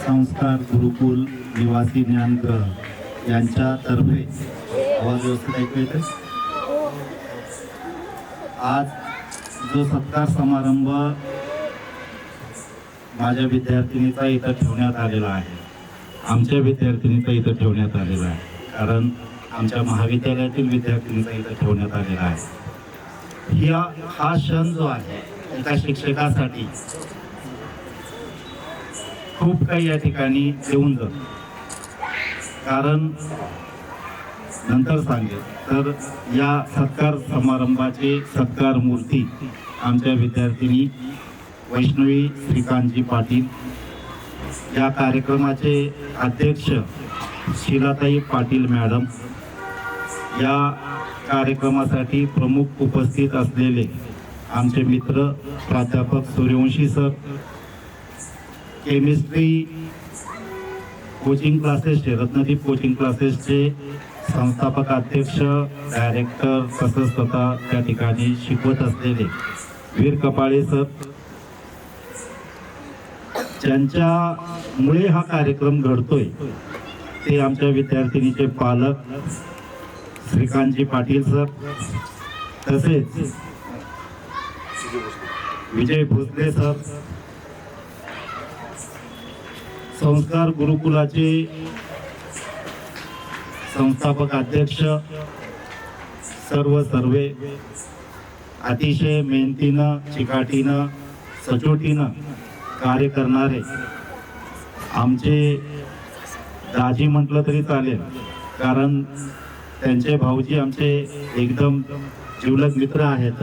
संस्कार गुरुकुल निवासी ज्ञानग्रह यांच्यातर्फे आवाज व्यवस्थित ऐकू येते आज जो सत्कार समारंभ माझ्या विद्यार्थिनीचा इथं ठेवण्यात आलेला आहे. आमच्या विद्यार्थिनीचा इथं ठेवण्यात आलेला आहे. कारण आमच्या महाविद्यालयातील विद्यार्थिनीचा इथं ठेवण्यात आलेला आहे. या हा क्षण जो आहे एका शिक्षकासाठी खूप काही या ठिकाणी देऊन जात. कारण नंतर सांगेल. तर या सत्कार समारंभाचे सत्कार मूर्ती आमच्या विद्यार्थिनी वैष्णवी श्रीकांतजी पाटील या कार्यक्रमाचे अध्यक्ष शिलाताई पाटील मॅडम या कार्यक्रमासाठी प्रमुख उपस्थित असलेले आमचे मित्र प्राध्यापक सूर्यवंशी सर केमिस्ट्री कोचिंग क्लासेसचे रत्नदीप कोचिंग क्लासेसचे संस्थापक अध्यक्ष डायरेक्टर तसंच स्वतः त्या ठिकाणी शिकवत असलेले वीर कपाळे सर. ज्यांच्यामुळे हा कार्यक्रम घडतोय ते आमच्या विद्यार्थिनीचे पालक श्रीकांतजी पाटील सर. तसेच विजय भोसले सर. संस्कार गुरुकुलाचे संस्थापक अध्यक्ष सर्व सर्वे अतिशय मेहनतीनं चिकाटीनं सचोटीनं कार्य करणारे आमचे दाजी म्हटलं तरी चालेल. कारण त्यांचे भाऊजी आमचे एकदम जिवलग मित्र आहेत.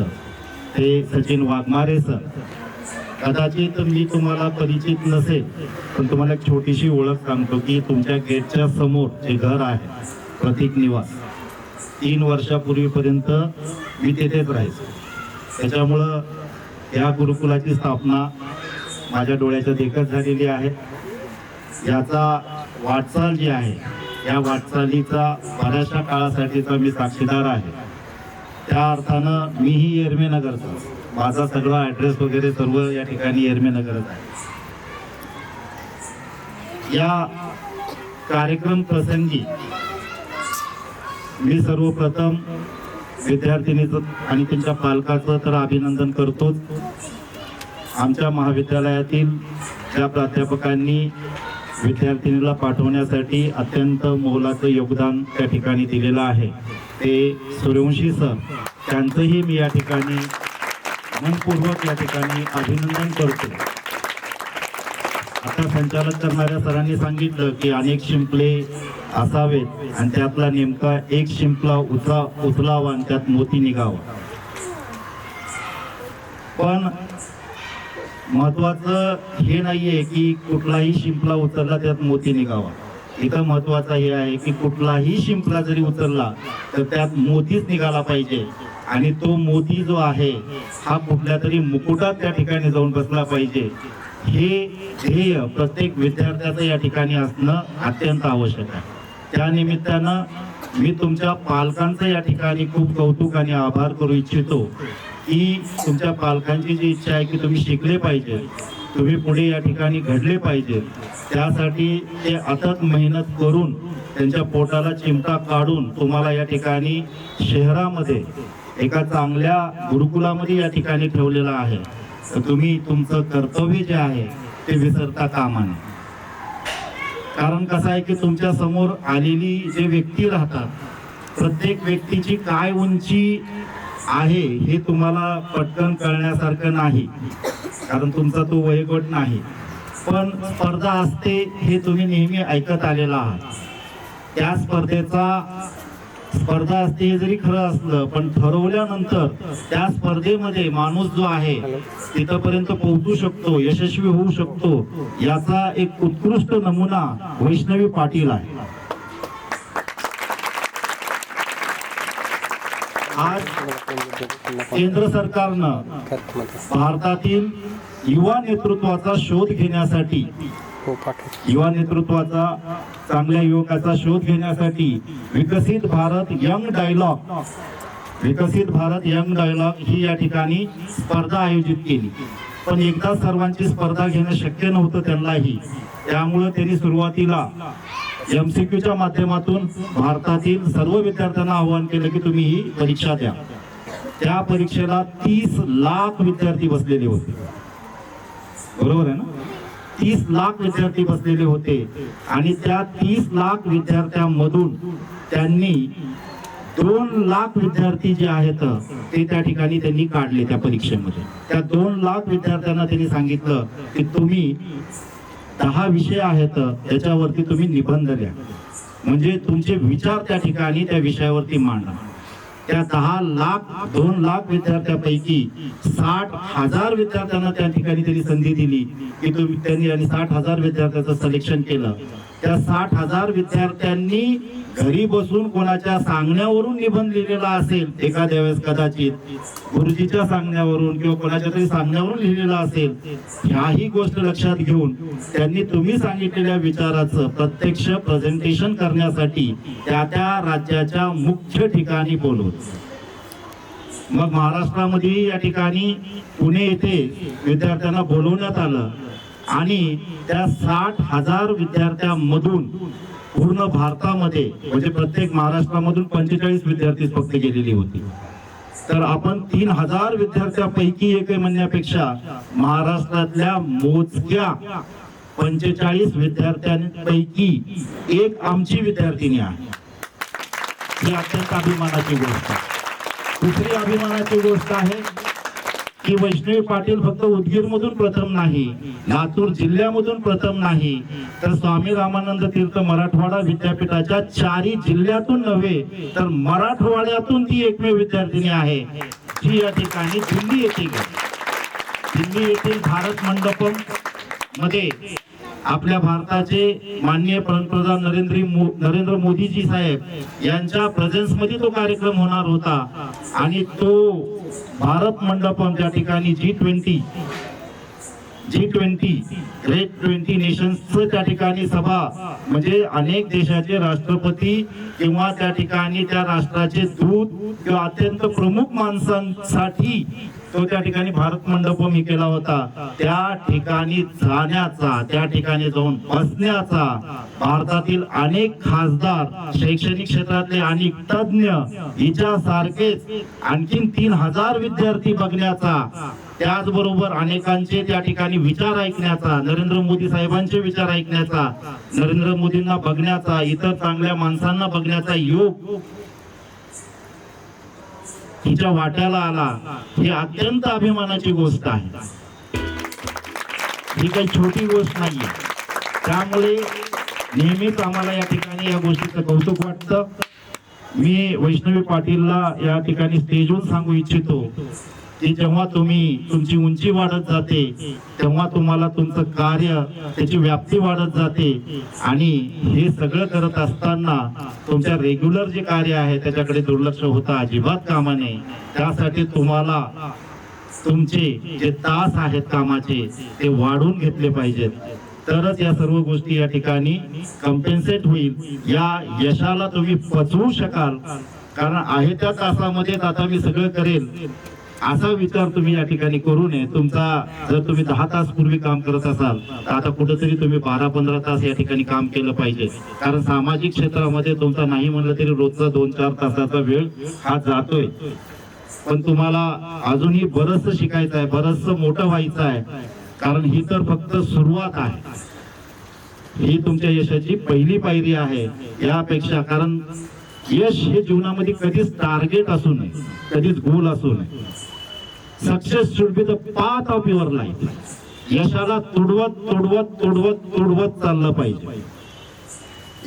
ते सचिन वाघमारे सर. कदाचित मी तुम्हाला परिचित नसेल पण तुम्हाला एक छोटीशी ओळख सांगतो की तुमच्या गेटच्या समोर जे घर आहे प्रतीक निवास तीन वर्षापूर्वीपर्यंत मी तेथेच राहायचो. त्याच्यामुळं या गुरुकुलाची स्थापना माझ्या डोळ्याच्या देखत झालेली आहे. याचा वाटचाल जी आहे या वाटचालीचा बऱ्याचशा काळासाठीचा मी साक्षीदार आहे. त्या अर्थानं मीही एरमेनगरचा. माझा सगळा ॲड्रेस वगैरे सर्व या ठिकाणी एरमे नगरच आहे. या कार्यक्रम प्रसंगी मी सर्वप्रथम विद्यार्थिनीचं आणि त्यांच्या पालकाचं तर अभिनंदन करतोच आमच्या महाविद्यालयातील त्या प्राध्यापकांनी विद्यार्थिनीला पाठवण्यासाठी अत्यंत मोलाचं योगदान त्या ठिकाणी दिलेलं आहे. ते सूर्यवंशी सर त्यांचंही मी या ठिकाणी मनपूर्वक या ठिकाणी अभिनंदन करतो. आता संचालक करणाऱ्या सरांनी सांगितलं की अनेक शिंपले असावेत आणि त्यातला नेमका एक शिंपला उचला उचलावा आणि त्यात मोती निघावा. पण महत्वाचं हे नाहीये की कुठलाही शिंपला उचलला त्यात मोती निघावा. इथं महत्वाचं हे आहे की कुठलाही शिंपला जरी उतरला तर त्यात मोतीच निघाला पाहिजे. आणि तो मोती जो आहे हा कुठल्या तरी मुकुटात त्या ठिकाणी जाऊन बसला पाहिजे. हे ध्येय प्रत्येक विद्यार्थ्याचं या ठिकाणी असणं अत्यंत आवश्यक आहे. त्या निमित्तानं मी तुमच्या पालकांचं या ठिकाणी खूप कौतुक आणि आभार करू इच्छितो की तुमच्या पालकांची जी इच्छा आहे की तुम्ही शिकले पाहिजे तुम्ही पुढे या ठिकाणी घडले पाहिजे त्यासाठी ते अथक मेहनत करून त्यांच्या पोटाला चिमटा काढून तुम्हाला या ठिकाणी शहरामध्ये एका चांगल्या गुरुकुलामध्ये या ठिकाणी ठेवलेलं आहे. तर तुम्ही तुमचं कर्तव्य जे आहे ते विसरता कामा नये. कारण कसं आहे की तुमच्यासमोर आलेली जे व्यक्ती राहतात प्रत्येक व्यक्तीची काय उंची आहे हे तुम्हाला पटकन कळण्यासारखं नाही. कारण तुमचा तो वयगट नाही. पण स्पर्धा असते हे तुम्ही नेहमी ऐकत आलेला आहात. त्या स्पर्धेचा स्पर्धा असते हे जरी खरं असलं पण ठरवल्यानंतर त्या स्पर्धेमध्ये माणूस जो आहे तिथपर्यंत पोहोचू शकतो यशस्वी होऊ शकतो याचा एक उत्कृष्ट नमुना वैष्णवी पाटील आहे. आज केंद्र सरकारनं भारतातील युवा नेतृत्वाचा शोध घेण्यासाठी युवा नेतृत्वाचा चांगल्या युवकाचा शोध घेण्यासाठी विकसित भारत यंग डायलॉग विकसित भारत यंग डायलॉग ही या ठिकाणी स्पर्धा आयोजित केली. पण एकदा सर्वांची स्पर्धा घेणं शक्य नव्हतं त्यांनाही. त्यामुळं त्यांनी सुरुवातीला एमसीक्यूच्या माध्यमातून भारतातील सर्व विद्यार्थ्यांना आवाहन केलं की तुम्ही ही परीक्षा द्या. त्या परीक्षेला तीस लाख विद्यार्थी बसलेले होते. बरोबर आहे ना? तीस लाख विद्यार्थी बसलेले होते आणि त्या तीस लाख विद्यार्थ्यांमधून त्यांनी दोन लाख विद्यार्थी जे आहेत ते त्या ठिकाणी त्यांनी काढले त्या परीक्षेमध्ये. त्या दोन लाख विद्यार्थ्यांना त्यांनी सांगितलं की तुम्ही दहा विषय आहेत त्याच्यावरती तुम्ही निबंध द्या. म्हणजे तुमचे विचार त्या ठिकाणी त्या विषयावरती मांडा. त्या दहा लाख दोन लाख विद्यार्थ्यापैकी साठ हजार विद्यार्थ्यांना त्या ठिकाणी त्यांनी संधी दिली की तुम्ही त्यांनी आणि साठ हजार विद्यार्थ्यांचं सिलेक्शन केलं. त्या साठ हजार विद्यार्थ्यांनी घरी बसून कोणाच्या सांगण्यावरून निबंध लिहिलेला असेल एखाद्या वेळेस कदाचित गुरुजीच्या सांगण्यावरून किंवा कोणाच्या तरी सांगण्यावरून लिहिलेला असेल ह्याही गोष्ट लक्षात घेऊन त्यांनी तुम्ही सांगितलेल्या विचाराचं प्रत्यक्ष प्रेझेंटेशन करण्यासाठी त्या त्या राज्याच्या मुख्य ठिकाणी बोलवत मग महाराष्ट्रामध्ये या ठिकाणी पुणे येथे विद्यार्थ्यांना बोलवण्यात आलं. आणि त्या साठ हजार विद्यार्थ्यांमधून पूर्ण भारतामध्ये म्हणजे प्रत्येक महाराष्ट्रामधून पंचेचाळीस विद्यार्थी फक्त गेलेली होती. तर आपण तीन हजार विद्यार्थ्यांपैकी एक म्हणण्यापेक्षा महाराष्ट्रातल्या मोजक्या पंचेचाळीस विद्यार्थ्यांपैकी एक आमची विद्यार्थिनी आहे. ही अत्यंत अभिमानाची गोष्ट आहे. दुसरी अभिमानाची गोष्ट आहे की वैष्णवी पाटील फक्त उदगीरमधून प्रथम नाही लातूर जिल्ह्यामधून प्रथम नाही. तर स्वामी रामानंद तीर्थ मराठवाडा विद्यापीठाच्या चारी जिल्ह्यातून नव्हे तर मराठवाड्यातून ती एकमेव विद्यार्थिनी आहे. जी या ठिकाणी दिल्ली येथील दिल्ली येथील भारत मंडपममध्ये आपल्या भारताचे माननीय पंतप्रधान नरेंद्र मो- नरेंद्र मोदीजी साहेब यांच्या प्रेझेन्समध्ये तो कार्यक्रम होणार होता. आणि तो भारत मंडपम त्या ठिकाणी G twenty G twenty great twenty नेशन्सचं त्या ठिकाणी सभा म्हणजे अनेक देशाचे राष्ट्रपती किंवा त्या ठिकाणी त्या राष्ट्राचे दूत किंवा अत्यंत प्रमुख माणसांसाठी तो त्या ठिकाणी भारत मंडप मी केला होता. त्या ठिकाणी जाण्याचा त्या ठिकाणी जाऊन बसण्याचा भारतातील अनेक खासदार शैक्षणिक क्षेत्रातले अनेक तज्ञ हिच्यासारखेच आणखीन तीन हजार विद्यार्थी बघण्याचा त्याचबरोबर अनेकांचे त्या ठिकाणी विचार ऐकण्याचा नरेंद्र मोदी साहेबांचे विचार ऐकण्याचा नरेंद्र मोदींना बघण्याचा इतर चांगल्या माणसांना बघण्याचा योग तिच्या वाट्याला आला ही अत्यंत अभिमानाची गोष्ट आहे. ही काही छोटी गोष्ट नाहीये. त्यामुळे नेहमीच आम्हाला या ठिकाणी या गोष्टीचं कौतुक वाटतं. मी वैष्णवी पाटीलला या ठिकाणी स्टेजवर सांगू इच्छितो. की जेव्हा तुम्ही तुमची उंची वाढत जाते तेव्हा तुम्हाला तुमचं कार्य त्याची व्याप्ती वाढत जाते. आणि हे सगळं करत असताना तुमच्या रेग्युलर जे कार्य आहे त्याच्याकडे दुर्लक्ष होता अजिबात कामा नये त्यासाठी तुम्हाला तुमचे जे तास आहेत कामाचे ते वाढून घेतले पाहिजेत. तरच या सर्व गोष्टी या ठिकाणी कम्पेन्सेट होईल. या यशाला तुम्ही पचवू शकाल. कारण आहे त्या तासामध्येच आता मी सगळं करेल. असा विचार तुम्ही या ठिकाणी करू नये. तुमचा जर तुम्ही दहा तास पूर्वी काम करत असाल तर आता कुठेतरी तुम्ही बारा पंधरा तास या ठिकाणी काम केलं पाहिजे. कारण सामाजिक क्षेत्रामध्ये तुमचा नाही म्हणलं तरी रोजचा दोन चार तासाचा वेळ हा जातोय. पण तुम्हाला अजूनही बरंच शिकायचं आहे बरंच मोठं व्हायचं आहे. कारण ही तर फक्त सुरुवात आहे. ही तुमच्या यशाची पहिली पायरी आहे. यापेक्षा कारण यश हे जीवनामध्ये कधीच टार्गेट असू नये कधीच गोल असू नये. Success should be the path of your life. यशाला तुडवत तुडवत तुडवत तुडवत चाललं पाहिजे.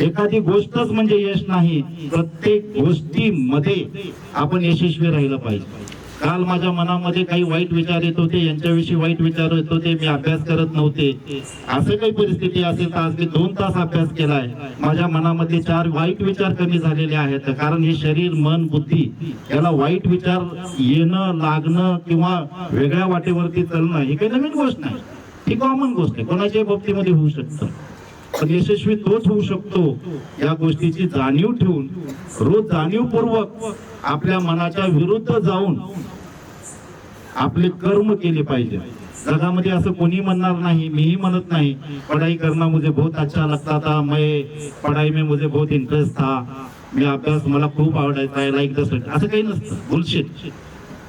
एखादी गोष्टच म्हणजे यश नाही. प्रत्येक गोष्टीमध्ये आपण यशस्वी राहिलं पाहिजे. काल माझ्या मनामध्ये काही वाईट विचार येत होते यांच्याविषयी वाईट विचार येत होते मी अभ्यास करत नव्हते. असे काही परिस्थिती असेल तर आज मी दोन तास अभ्यास केलाय. माझ्या मनामध्ये चार वाईट विचार कमी झालेले आहेत. कारण हे शरीर मन बुद्धी याला वाईट विचार येणं लागणं किंवा वेगळ्या वाटेवरती चालणं ही काही नवीन गोष्ट नाही. ही कॉमन गोष्ट आहे. कोणाच्याही बाबतीमध्ये होऊ शकतं. यशस्वी तोच होऊ शकतो. या गोष्टीची जाणीव ठेवून रोज जाणीवपूर्वक आपल्या मनाच्या विरुद्ध जाऊन आपले कर्म केले पाहिजे. जगामध्ये असं कोणी म्हणणार नाही मीही म्हणत नाही पढ़ाई करना मुझे बहुत अच्छा लगता था मैं पढ़ाई में मुझे बहुत इंटरेस्ट था. मी अभ्यास मला खूप आवडायचा लाईक असं काही नसतं. बुलशिट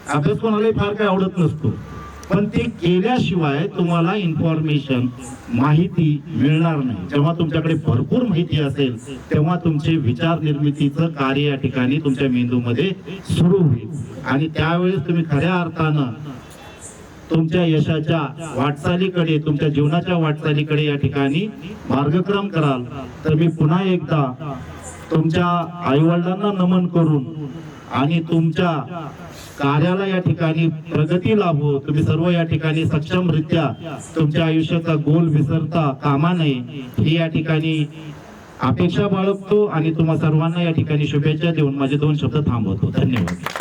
अभ्यास कोणालाही फार काही आवडत नसतो. पण ते केल्याशिवाय तुम्हाला इन्फॉर्मेशन माहिती मिळणार नाही. जेव्हा तुमच्याकडे भरपूर माहिती असेल तेव्हा तुमचे विचार निर्मितीचं कार्य या ठिकाणी तुमच्या मेंदूमध्ये सुरू होईल. आणि त्यावेळेस तुम्ही खऱ्या अर्थानं तुमच्या यशाच्या वाटचालीकडे तुमच्या जीवनाच्या वाटचालीकडे या ठिकाणी मार्गक्रम कराल. तर मी पुन्हा एकदा तुमच्या आईवडिलांना नमन करून आणि तुमच्या कार्याला या ठिकाणी प्रगती लाभो. तुम्ही सर्व या ठिकाणी सक्षमरित्या तुमच्या आयुष्याचा गोल विसरता कामा नये. ही या ठिकाणी अपेक्षा बाळगतो आणि तुम्हा सर्वांना या ठिकाणी शुभेच्छा देऊन माझे दोन शब्द थांबवतो. धन्यवाद.